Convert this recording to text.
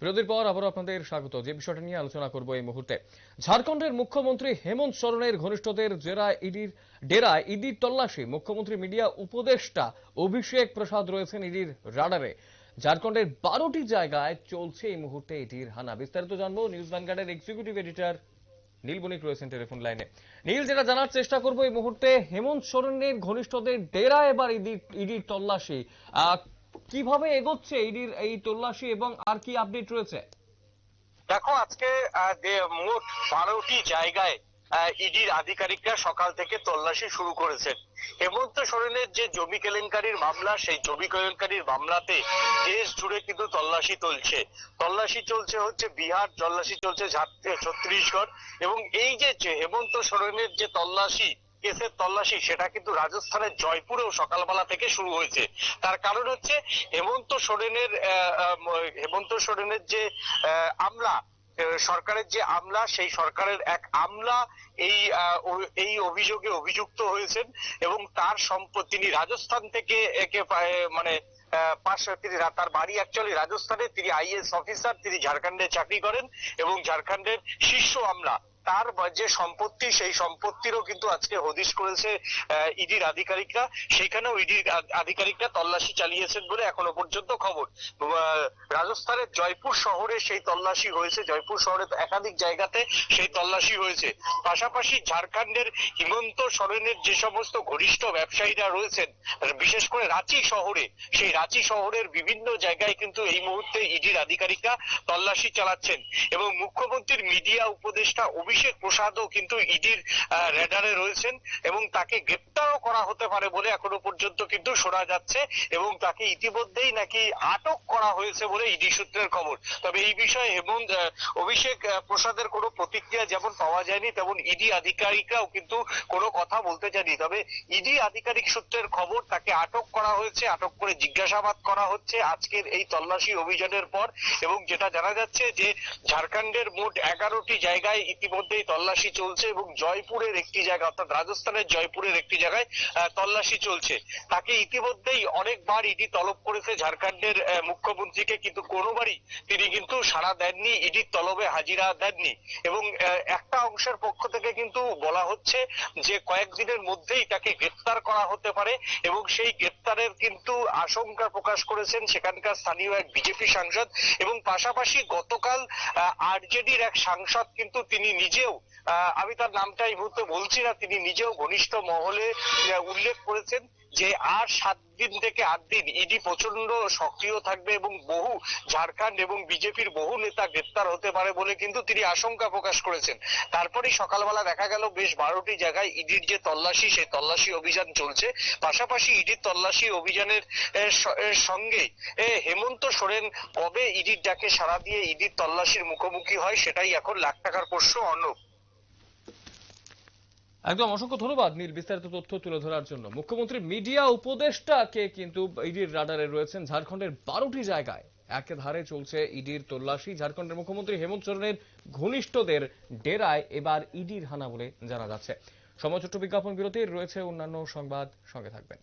বিরতির পর আবারও আপনাদের স্বাগত। যে বিষয়টা নিয়ে আলোচনা করব এই মুহূর্তে। ঝাড়খণ্ডের মুখ্যমন্ত্রী হেমন্ত সরেনের ঘনিষ্ঠদের জেরা ইডির ডেরায় ইডির তল্লাশি। মুখ্যমন্ত্রী মিডিয়া উপদেষ্টা অভিষেক প্রসাদ রয়েছেন ইডির রাডারে। ঝাড়খণ্ডের বারোটি জায়গায় চলছে এই মুহূর্তে ইডির হানা। বিস্তারিত জানব news ভ্যানগার্ডের executive editor Neel Banik telephone telephone লাইনে। নীল, যেটা জানার চেষ্টা করব এই মুহূর্তে, হেমন্ত সোরেনের ঘনিষ্ঠদের ডেরা এবার ইডির তল্লাশি। কীভাবে এগোচ্ছে ইডির এই তল্লাশি এবং আর কি আপডেট রয়েছে? দেখো, আজকে মোট বারোটি জায়গায় ইডির আধিকারিকরা সকাল থেকে তল্লাশি শুরু করেছেন। হেমন্ত সোরেনের যে জমি কেলেঙ্কারির মামলা, সেই জমি কেলেঙ্কারির মামলাতে দেশ জুড়ে কিন্তু তল্লাশি চলছে। তল্লাশি চলছে হচ্ছে বিহার, তল্লাশি চলছে ছত্তিশগড় এবং এই যে হেমন্ত সোরেনের যে তল্লাশি কেসের তল্লাশি, সেটা কিন্তু রাজস্থানের জয়পুরেও সকালবেলা থেকে শুরু হয়েছে। তার কারণ হচ্ছে হেমন্ত সোরেনের হেমন্ত সোরেনের যে আমলা সরকারের যে আমলা, সেই সরকারের এক আমলা এই এই অভিযোগে অভিযুক্ত হয়েছেন এবং তার সম্পদ তিনি রাজস্থান থেকে একে মানে তিনি তার বাড়ি অ্যাকচুয়ালি রাজস্থানে, তিনি আইএস অফিসার তিনি ঝাড়খণ্ডে চাকরি করেন এবং ঝাড়খণ্ডের শীর্ষ আমলা। তার যে সম্পত্তি, সেই সম্পত্তিরও কিন্তু আজকে হদিশ করেছে ইডির আধিকারিকরা। সেখানেও ইডির আধিকারিকরা তল্লাশি চালিয়েছেন বলে এখনও পর্যন্ত খবর। রাজস্থানের জয়পুর শহরে সেই তল্লাশি হয়েছে। জয়পুর শহরে একাধিক জায়গাতে সেই তল্লাশি হয়েছে। পাশাপাশি ঝাড়খণ্ডের হিমন্ত সরেনের যে সমস্ত ঘনিষ্ঠ ব্যবসায়ীরা রয়েছেন বিশেষ করে রাঁচি শহরে, সেই রাঁচি শহরের বিভিন্ন জায়গায় কিন্তু এই মুহূর্তে ইডির আধিকারিকরা তল্লাশি চালাচ্ছেন। এবং মুখ্যমন্ত্রীর মিডিয়া উপদেষ্টা অভিষেক প্রসাদও কিন্তু ইডির রেডারে রয়েছেন এবং তাকে গ্রেপ্তারও করা হতে পারে বলে এখনও পর্যন্ত কিন্তু শোনা যাচ্ছে এবং তাকে ইতিমধ্যেই নাকি আটক করা হয়েছে বলে ইডি সূত্রের খবর। তবে এই বিষয়ে হেমন্ত অভিষেক প্রসাদের কোনো প্রতিক্রিয়া যেমন পাওয়া যায়নি, তেমন ইডি আধিকারিকরাও কিন্তু কোনো কথা বলতে চায়নি তবে ইডি আধিকারিক সূত্রের খবর, তাকে আটক করা হয়েছে, আটক করে জিজ্ঞাসাবাদ করা হচ্ছে আজকের এই তল্লাশি অভিযানের পর এবং যেটা জানা যাচ্ছে যে ঝাড়খণ্ডের মোট এগারোটি জায়গায় ইতিমধ্যেই তল্লাশি চলছে এবং জয়পুরের একটি জায়গা, অর্থাৎ রাজস্থানের জয়পুরের একটি জায়গায় তল্লাশি চলছে। তাকে ইতিমধ্যেই অনেকবার ইডি তলব করেছে ঝাড়খণ্ডের মুখ্যমন্ত্রীকে, কিন্তু কোনোবারই তিনি কিন্তু সাড়া দেননি, ইডির তলবে হাজিরা দেননি। এবং একটা অংশের পক্ষ থেকে কিন্তু বলা হচ্ছে যে কয়েকদিনের মধ্যেই তাকে গ্রেপ্তার করা হতে পারে এবং সেই গ্রেপ্তারের কিন্তু আশঙ্কা প্রকাশ করেছেন সেখানকার স্থানীয় এক বিজেপি সাংসদ এবং পাশাপাশি গতকাল আরজেডির এক সাংসদ কিন্তু তিনি নিজেও আমি তার নামটা এই মুহূর্তে বলছি না তিনি নিজেও ঘনিষ্ঠ মহলে উল্লেখ করেছেন। যে আর সাত দিন থেকে আট দিন ইডি প্রচণ্ড সক্রিয় থাকবে এবং বহু ঝাড়খণ্ড এবং বিজেপির বহু নেতা গ্রেপ্তার হতে পারে বলে কিন্তু তিনি আশঙ্কা প্রকাশ করেছেন। তারপরেই সকালবেলা দেখা গেল বেশ বারোটি জায়গায় ইডির যে তল্লাশি, সেই তল্লাশি অভিযান চলছে। পাশাপাশি ইডির তল্লাশি অভিযানের সঙ্গে হেমন্ত সোরেন কবে ইডির ডাকে সাড়া দিয়ে ইডির তল্লাশির মুখোমুখি হয় সেটাই এখন লাখ টাকার প্রশ্ন, অর্ণব। একদম অসংখ্য ধন্যবাদ নীল, বিস্তারিত তথ্য তুলে ধরার জন্য। মুখ্যমন্ত্রী, মিডিয়া উপদেষ্টাকে কিন্তু ইডির রাডারে রয়েছেন ঝাড়খণ্ডের বারোটি জায়গায়। একে ধারে চলছে ইডির তল্লাশি। ঝাড়খণ্ডের মুখ্যমন্ত্রী হেমন্ত সোরেনের ঘনিষ্ঠদের ডেরায় এবার ইডির হানা বলে জানা যাচ্ছে। সময় ছোট্ট বিজ্ঞাপন বিরতির রয়েছে অন্যান্য সংবাদ। সঙ্গে থাকবেন।